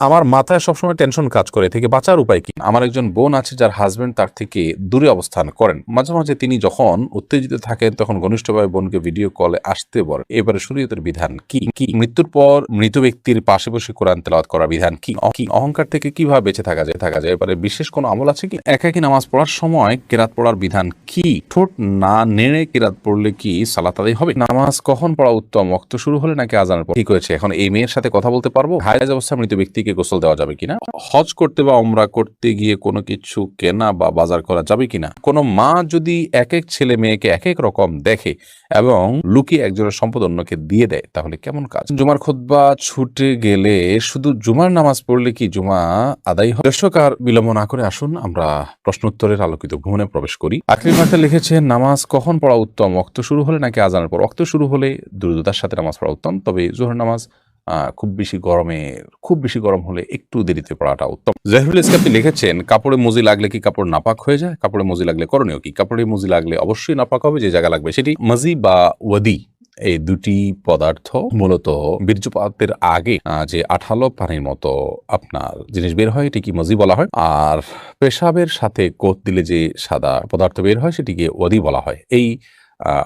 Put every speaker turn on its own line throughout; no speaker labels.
আমার মাথায় সবসময় টেনশন কাজ করে, থেকে বাঁচার উপায় কি? আমার একজন বোন আছে যার হাজবেন্ড তার থেকে দূরে অবস্থান করেন। মাঝে মাঝে তিনি যখন উত্তেজিত থাকেন, তখন ঘনিষ্ঠভাবে বোনকে ভিডিও কলে আসতে বলে এবারে শরীয়তের বিধান কি? কি? মৃত্যুর পর মৃত ব্যক্তির পাশে বসে কোরআন তেলাওয়াত করার বিধান কি? কি? অহংকার থেকে কীভাবে বেঁচে থাকা যায় থাকা যায়? এবারে বিশেষ কোনো আমল আছে কি? একাকি নামাজ পড়ার সময় কেরাত পড়ার বিধান কি? ঠোঁট না নেড়ে কেরাত পড়লে কি সালাত আদায় হবে? নামাজ কখন পড়া উত্তম? অক্ত শুরু হলে নাকি আজানের পর? ঠিক হয়েছে। এখন এই মেয়ের সাথে কথা বলতে পারব? হায়াজ অবস্থায় মৃত ব্যক্তিকে গোসল দেওয়া যাবে কিনা? হজ করতে বা ওমরা করতে গিয়ে কোনো কিছু কেনা বা বাজার করা যাবে কিনা? কোনো মা যদি এক এক ছেলে মেয়েকে এক এক রকম দেখে এবং লুকিয়ে একজনের সম্পদ অন্যকে দিয়ে দেয়, তাহলে কেমন কাজ? জুমার খুতবা ছুটে গেলে শুধু জুমার নামাজ পড়লে কি জুমা আদায় হয়? দর্শক, আর বিলম্ব না করে আসুন, আমরা প্রশ্ন প্রশ্নোত্তরের আলোকিত ভ্রমণে প্রবেশ করি। আখরি মার্তে লিখেছেন, নামাজ কখন পড়া উত্তম? অক্ত শুরু হলে নাকি আজানের পর? অক্ত শুরু হলে দ্রুততার সাথে নামাজ পড়া উত্তম, তবে জোহর নামাজ খুব বেশি গরমে, খুব বেশি গরম হলে একটু দেরিতে পড়াটা উত্তম। জাহিরুল ইসলাম লিখেছেন, কাপড়ে মুজি লাগলে কি কাপড় নাপাক হয়ে যায়? কাপড়ে মুজি লাগলে করণীয় কি? কাপড়ে মুজি লাগলে অবশ্যই নাপাক হবে, যে জায়গা লাগবে সেটি। মাজি বা ওয়াদি, এই দুটি পদার্থ মূলত বীর্যপাতের আগে যে আঠালো পানির মতো আপনার জিনিস বের হয়, এটিকে মজি বলা হয়। আর পেশাবের সাথে কোত দিলে যে সাদা পদার্থ বের হয়, সেটিকে ওয়াদি বলা হয়। এই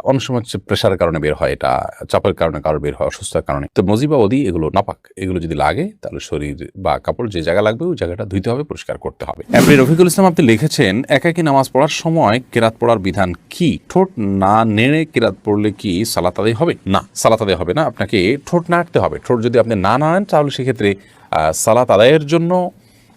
অনেক সময় হচ্ছে প্রেশারের কারণে বের হয় এটা, চাপের কারণে কারও বের হয়, অসুস্থতার কারণে। তো মজি বা ওদি এগুলো নাপাক। এগুলো যদি লাগে, তাহলে শরীর বা কাপড় যে জায়গা লাগবে, ওই জায়গাটা ধুইতে হবে, পরিষ্কার করতে হবে। এমনি রফিকুল ইসলাম, আপনি লিখেছেন, একাকি নামাজ পড়ার সময় কেরাত পড়ার বিধান কি? ঠোঁট না নেড়ে কেরাত পড়লে কি সালাত আদায় হবে? না, সালাত আদায় হবে না। আপনাকে ঠোঁট নাড়তে হবে। ঠোঁট যদি আপনি না নাড়েন, তাহলে সেক্ষেত্রে সালাত আদায়ের জন্য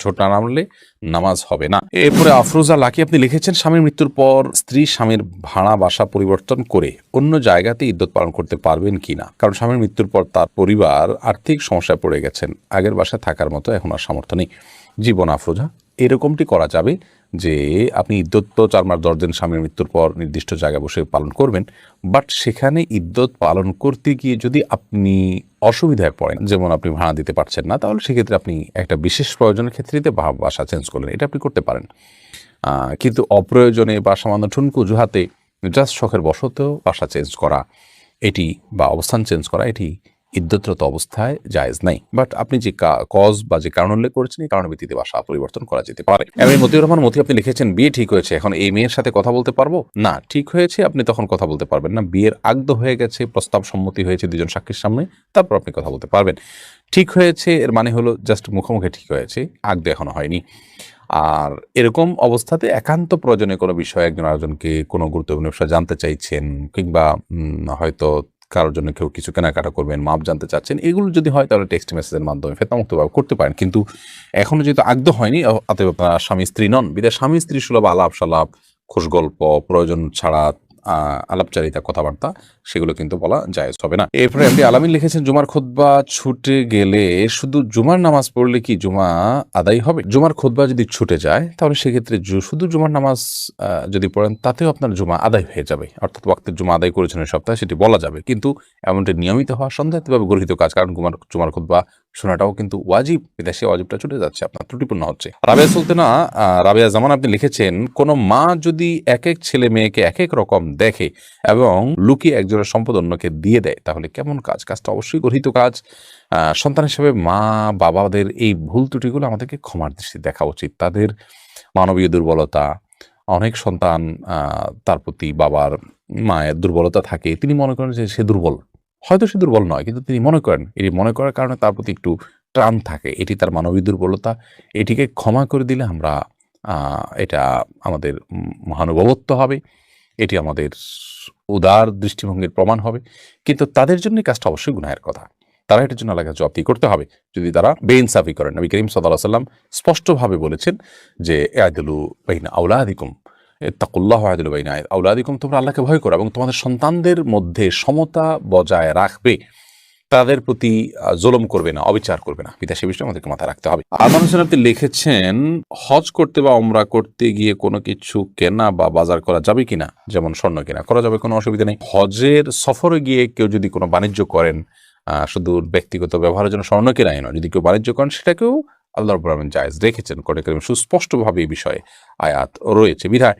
ছোট না নামলে নামাজ হবে না। এরপরে আফরোজা লাকি, আপনি লিখেছেন, স্বামীর মৃত্যুর পর স্ত্রী স্বামীর ভাড়া বাসা পরিবর্তন করে অন্য জায়গাতে ইদ্যত পালন করতে পারবেন কিনা? কারণ স্বামীর মৃত্যুর পর তার পরিবার আর্থিক সমস্যায় পড়ে গেছেন। আগের বাসায় থাকার মতো এখন আর সামর্থ্য নেই। জীবন আফরোজা। এরকমটি করা যাবে যে আপনি ইদ্যত তো চার মাস দশ দিন স্বামীর মৃত্যুর পর নির্দিষ্ট জায়গায় বসে পালন করবেন বাট সেখানে ইদ্যত পালন করতে গিয়ে যদি আপনি অসুবিধায় পড়েন, যেমন আপনি ভাড়া দিতে পারছেন না, তাহলে সেক্ষেত্রে আপনি একটা বিশেষ প্রয়োজনের ক্ষেত্রেতে বাসা চেঞ্জ করলেন। এটা আপনি করতে পারেন। কিন্তু অপ্রয়োজনে বা সামান্য ঠুনকু জুহাতে জাস্ট শখের বশতেও বাসা চেঞ্জ করা, এটি বা অবস্থান চেঞ্জ করা, এটি ইদ্যতরত অবস্থায় জায়েজ নাই। বাট আপনি যে কজ বা যে কারণ উল্লেখ করেছেন, এই কারণের ভিত্তিতে বাসা পরিবর্তন করা যেতে পারে। এমনি মতিউর রহমান, মতি, আপনি লিখেছেন, বিয়ে ঠিক হয়েছে, এখন এই মেয়ের সাথে কথা বলতে পারব? না, ঠিক হয়েছে, আপনি তখন কথা বলতে পারবেন না। বিয়ের আগদ হয়ে গেছে, প্রস্তাব সম্মতি হয়েছে দুজন সাক্ষীর সামনে, তারপর আপনি কথা বলতে পারবেন। ঠিক হয়েছে, এর মানে হলো জাস্ট মুখোমুখি ঠিক হয়েছে আগদ এখনও হয়নি। আর এরকম অবস্থাতে একান্ত প্রয়োজনে কোনো বিষয়ে একজন আরেকজনকে কোনো গুরুত্বপূর্ণ বিষয় জানতে চাইছেন, কিংবা হয়তো কারোর জন্য কেউ কিছু কেনাকাটা করবেন, মাপ জানতে চাচ্ছেন, এগুলো যদি হয় তাহলে টেক্সট মেসেজের মাধ্যমে ফেতামুক্তভাবে করতে পারেন। কিন্তু এখনও যেহেতু আগ্ধ হয়নি, অতএব আপনারা স্বামী স্ত্রী নন। বিদায় স্বামী স্ত্রী সুলভ আলাপ সালাপ খোশ গল্প প্রয়োজন ছাড়া আলাপচারিতা, কথাবার্তা, সেগুলো কিন্তু বলা জায়েজ হবে না। এরপরে এমনি আলামিন লিখেছেন, জুমার খুতবা ছুটে গেলে শুধু জুমার নামাজ পড়লে কি জুমা আদায় হবে? জুমার খুতবা যদি ছুটে যায়, তাহলে সেক্ষেত্রে শুধু জুমার নামাজ যদি পড়েন, তাতেও আপনার জুমা আদায় হয়ে যাবে। অর্থাৎ ওয়াক্তের জুমা আদায় করেছেন ওই সপ্তাহে, সেটি বলা যাবে। কিন্তু এমনটি নিয়মিত হওয়া সন্দেহিতভাবে গরহিত কাজ, কারণ জুমার জুমার খুতবা শোনাটাও কিন্তু ওয়াজিব। বিদেশে ওয়াজিবটা ছুটে যাচ্ছে, আপনার ত্রুটিপূর্ণ হচ্ছে। রাবেয়া সুলতানা রাবেয়া জামান আপনি লিখেছেন, কোনো মা যদি এক এক ছেলে মেয়েকে এক এক রকম দেখে এবং লুকিয়ে একজনের সম্পদ অন্যকে দিয়ে দেয়, তাহলে কেমন কাজ? কাজটা অবশ্যই গঠিত কাজ। সন্তান হিসেবে মা, বাবাদের এই ভুল ত্রুটিগুলো আমাদেরকে ক্ষমার দৃষ্টি দেখা উচিত। তাদের মানবীয় দুর্বলতা, অনেক সন্তান তার প্রতি বাবার মায়ের দুর্বলতা থাকে, তিনি মনে করেন যে সে দুর্বল। হয়তো সে দুর্বল নয়, কিন্তু তিনি মনে করেন, এটি মনে করার কারণে তার প্রতি একটু টান থাকে। এটি তার মানবীয় দুর্বলতা, এটিকে ক্ষমা করে দিলে আমরা এটা আমাদের মহানুভবত্ব হবে। এটি আমাদের উদার দৃষ্টিভঙ্গির প্রমাণ হবে। কিন্তু তাদের জন্য কাজটা অবশ্যই গুনায়ের কথা। তারা এটার জন্য আলাদা জবাবদি করতে হবে? যদি তারা বেইনসাফি করেন, নবী করিম সাল্লাহ সাল্লাম স্পষ্টভাবে বলেছেন যে আয়দুলু বাইনা আউলাদিকুম তাকুল্লাহ আদায় আউলা আউলাদিকুম তোমরা আল্লাহকে ভয় করো এবং তোমাদের সন্তানদের মধ্যে সমতা বজায় রাখবে। তাদের প্রতি জুলুম করবে না, অবিচার করবে না। বিদেশি বিষয় আমাদেরকে মাথায় রাখতে হবে। হোসেন আপনি লিখেছেন, হজ করতে বা ওমরা করতে গিয়ে কোনো কিছু কেনা বা বাজার করা যাবে কিনা? যেমন স্বর্ণ কেনা, করা যাবে, কোনো অসুবিধা নেই। হজের সফরে গিয়ে কেউ যদি কোনো বাণিজ্য করেন শুধু ব্যক্তিগত ব্যবহারের জন্য স্বর্ণ কেনাই নয়, যদি কেউ বাণিজ্য করেন, সেটাকেও আল্লাহ আলামিন জায়েজ রেখেছেন। কোরআন সুস্পষ্টভাবে এই বিষয়ে আয়াত রয়েছে। বিধায়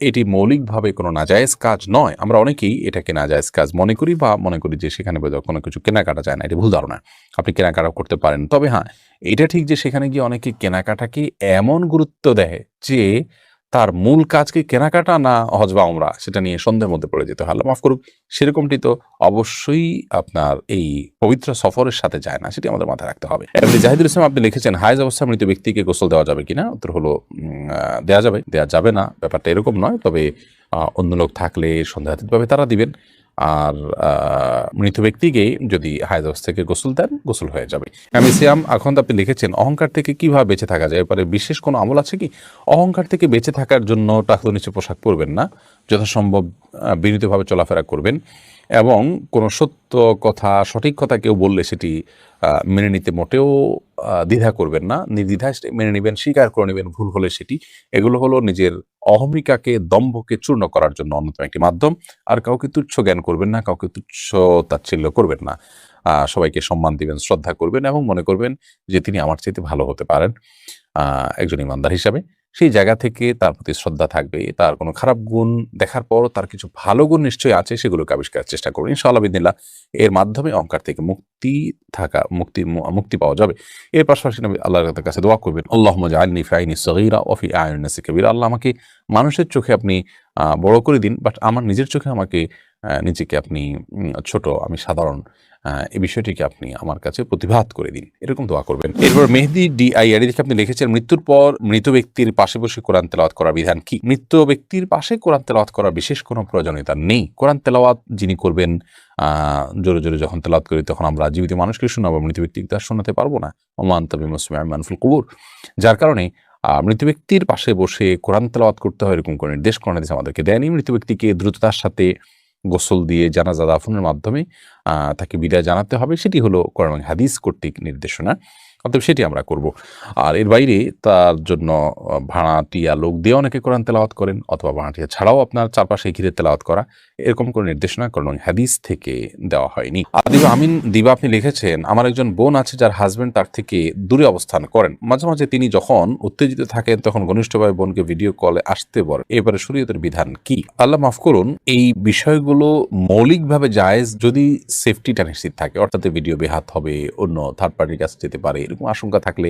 এটি মৌলিকভাবে কোনো নাজায়জ কাজ নয়। আমরা অনেকেই এটাকে নাজায়জ কাজ মনে করি বা মনে করি যে সেখানে কোনো কিছু কেনাকাটা যায় না। এটি ভুল ধারণা। আপনি কেনাকাটা করতে পারেন। তবে হ্যাঁ এটা ঠিক যে সেখানে গিয়ে অনেকে কেনাকাটাকে এমন গুরুত্ব দেয় যে তার মূল কাজকে কেনাকাটা না হজ বা ওমরা সেটা নিয়ে সন্দেহের মধ্যে পড়ে যেতে হয়। মাফ করুক, সেরকমটি তো অবশ্যই আপনার এই পবিত্র সফরের সাথে যায় না, সেটি আমাদের মাথায় রাখতে হবে। এমনি জাহিদুল ইসলাম, আপনি লিখেছেন, হায়জ অবস্থা মৃত ব্যক্তিকে গোসল দেওয়া যাবে কিনা? উত্তর হলো দেওয়া যাবে দেওয়া যাবে না। ব্যাপারটা এরকম নয়, তবে অন্য লোক থাকলে সন্দেহাতীতভাবে তারা দিবেন। আর মৃত ব্যক্তিকে যদি হায়দ থেকে গোসল দেন, গোসল হয়ে যাবে। আমি সিয়াম, এখন আপনি লিখেছেন, অহংকার থেকে কীভাবে বেঁচে থাকা যায়? এবারে বিশেষ কোনো আমল আছে কি? অহংকার থেকে বেঁচে থাকার জন্য টাকা নিচে পোশাক পরবেন না। যথাসম্ভব বিনীতভাবে চলাফেরা করবেন। এবং কোনো সত্য কথা, সঠিক কথা কেউ বললে সেটি মেনে নিতে মোটেও দ্বিধা করবেন না, নির্দ্বিধায় মেনে নেবেন, স্বীকার করে নেবেন ভুল হলে সেটি। এগুলো হলো নিজের অহমিকাকে, দম্ভকে চূর্ণ করার জন্য অন্যতম একটি মাধ্যম। আর কাউকে তুচ্ছ জ্ঞান করবেন না, কাউকে তুচ্ছ তাচ্ছিল্য করবেন না। সবাইকে সম্মান দিবেন, শ্রদ্ধা করবেন এবং মনে করবেন যে তিনি আমার চাইতে ভালো হতে পারেন একজন ইমানদার হিসাবে। সেই জায়গা থেকে তার প্রতি শ্রদ্ধা থাকবে, তার কোনো খারাপ গুণ দেখার পরও তার কিছু ভালো গুণ নিশ্চয়ই আছে, সেগুলোকে আবিষ্কারের চেষ্টা করুন। ইনশাআল্লাহ এর মাধ্যমে অহংকার থেকে মুক্তি থাকা, মুক্তি মুক্তি পাওয়া যাবে। এর পাশাপাশি নবী আল্লাহর কাছে দোয়া করবেন আল্লাহ আইনি ফাইনি সগিরা ওফি আয়ন নাসি কবিরা। আল্লাহ আমাকে মানুষের চোখে আপনি বড় করে দিন, বাট আমার নিজের চোখে আমাকে নিজেকে আপনি ছোট, আমি সাধারণ এই বিষয়টিকে আপনি আমার কাছে প্রতিভাত করে দিন। এরকম দোয়া করবেন। এরপর মেহেদি ডি আইআরি থেকে আপনি লিখেছেন, মৃত্যুর পর মৃত ব্যক্তির পাশে বসে কোরআন তেলাওয়াত করার বিধান কি? মৃত ব্যক্তির পাশে কোরআন তেলাওয়াত করার বিশেষ কোনো প্রয়োজনীয়তা নেই। কোরআন তেলাওয়াত যিনি করবেন জোরে জোরে যখন তেলাওয়াত করি তখন আমরা জীবিত মানুষকে শোনাবো, মৃত ব্যক্তিকে তার শোনাতে পারব না। ওমান তবে মুসলিম মানফুল কবুর। যার কারণে মৃত ব্যক্তির পাশে বসে কোরআন তেলাওয়াত করতে হয় এরকম কোনো নির্দেশ কোরআন আমাদেরকে দেয়নি। মৃত ব্যক্তিকে দ্রুততার সাথে গোসল দিয়ে জানাজা দাফনের মাধ্যমে তাকে বিদায় জানাতে হবে। সেটি হলো কোরআন হাদিস কর্তৃক নির্দেশনা। অতএব সেটি আমরা করব। আর এর বাইরে তার জন্য ভাড়াটিয়া লোক দিয়ে অনেকে কোরআন তেলাওয়াত করেন অথবা ভাড়াটিয়া ছাড়াও আপনার চারপাশে ঘিরে তেলাওয়াত করা, এরকম কোনো নির্দেশনা এবং হাদিস থেকে দেওয়া হয়নি। আদিবা আমিন, দিবা আপনি লিখেছেন, আমার একজন বোন আছে যার হাজব্যান্ড তার থেকে দূরে অবস্থান করেন। মাঝে মাঝে তিনি যখন উত্তেজিত থাকেন, তখন ঘনিষ্ঠভাবে বোনকে ভিডিও কলে আসতে বলেন। এবারে শরীয়তের বিধান কি? আল্লাহ মাফ করুন, এই বিষয়গুলো মৌলিকভাবে জায়েজ যদি সেফটিটা নিশ্চিত থাকে, অর্থাৎ ভিডিও বেহাত হবে, অন্য থার্ড পার্টির কাছে যেতে পারে এরকম আশঙ্কা থাকলে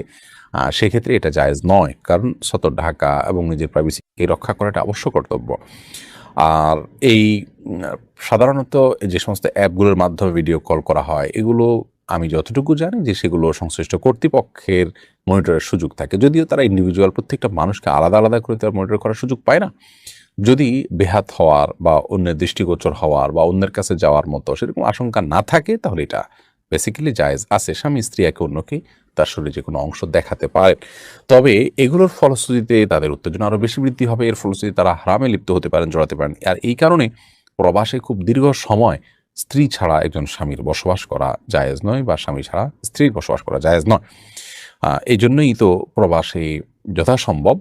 সেক্ষেত্রে এটা জায়েজ নয়। কারণ সতর ঢাকা এবং নিজের প্রাইভেসিকে রক্ষা করাটা অবশ্য কর্তব্য। আর এই, সাধারণত যে সমস্ত অ্যাপগুলোর মাধ্যমে ভিডিও কল করা হয়, এগুলো আমি যতটুকু জানি যে সেগুলো সংশ্লিষ্ট কর্তৃপক্ষের মনিটরের সুযোগ থাকে। যদিও তারা ইন্ডিভিজুয়াল প্রত্যেকটা মানুষকে আলাদা আলাদা করে তারা মনিটর করার সুযোগ পায় না। যদি বেহাত হওয়ার বা অন্যের দৃষ্টিগোচর হওয়ার বা অন্যের কাছে যাওয়ার মতো সেরকম আশঙ্কা না থাকে, তাহলে এটা বেসিক্যালি জায়েজ আছে। স্বামী, স্ত্রী, একে অন্যকে তার শরীরে যে কোনো অংশ দেখাতে পারেন। তবে এগুলোর ফলশ্রুতিতে তাদের উত্তেজনা আরও বেশি বৃদ্ধি হবে। এর ফলশ্রুতিতে তারা হারামে লিপ্ত হতে পারেন, জড়াতে পারেন। আর এই কারণে প্রবাসে খুব দীর্ঘ সময় স্ত্রী ছাড়া একজন স্বামীর বসবাস করা জায়েজ নয় বা স্বামী ছাড়া স্ত্রীর বসবাস করা জায়েজ নয়। এই জন্যই তো প্রবাসে যথাসম্ভব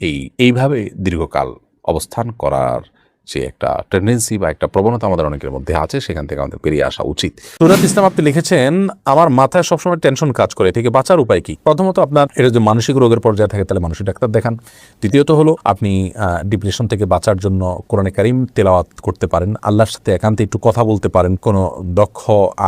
এই, এইভাবে দীর্ঘকাল অবস্থান করার যে একটা টেন্ডেন্সি বা একটা প্রবণতা আমাদের অনেকের মধ্যে আছে, সেখান থেকে আমাদের বেরিয়ে আসা উচিত। সুরাত ইসলাম, আপনি লিখেছেন, আমার মাথায় সবসময় টেনশন কাজ করে থেকে বাঁচার উপায় কি? প্রথমত আপনার, এটা যে মানসিক রোগের পর্যায়ে থাকে, তাহলে মানসিক ডাক্তার দেখান। দ্বিতীয়ত হলো, আপনি ডিপ্রেশন থেকে বাঁচার জন্য কোরআনে কারিম তেলাওয়াত করতে পারেন। আল্লাহর সাথে একান্তে একটু কথা বলতে পারেন। কোনো দক্ষ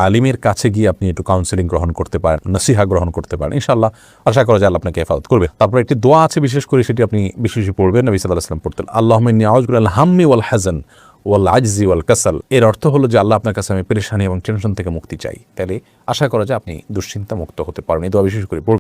আলিমের কাছে গিয়ে আপনি একটু কাউন্সেলিং গ্রহণ করতে পারেন, নসিহা গ্রহণ করতে পারেন। ইনশাআল্লাহ, আশা করা যায় আল্লাহ আপনাকে হেফাজত করবে। তারপর একটি দোয়া আছে, বিশেষ করে সেটি আপনি বিশেষ বেশি পড়বেন, নবী সাল্লাহ আসলাম পড়তেন আল্লাহ আউজগুল হাম্মি ওয়াল হাজান ওয়াল আজজি ওয়াল কাসাল। এর অর্থ হলো যে আল্লাহ আপনার কাছে আমি পরেশানি এবং টেনশন থেকে মুক্তি চাই। তাহলে আশা করা যায় আপনি দুশ্চিন্তা মুক্ত হতে পারেন। এই দোয়া বিশেষ করে।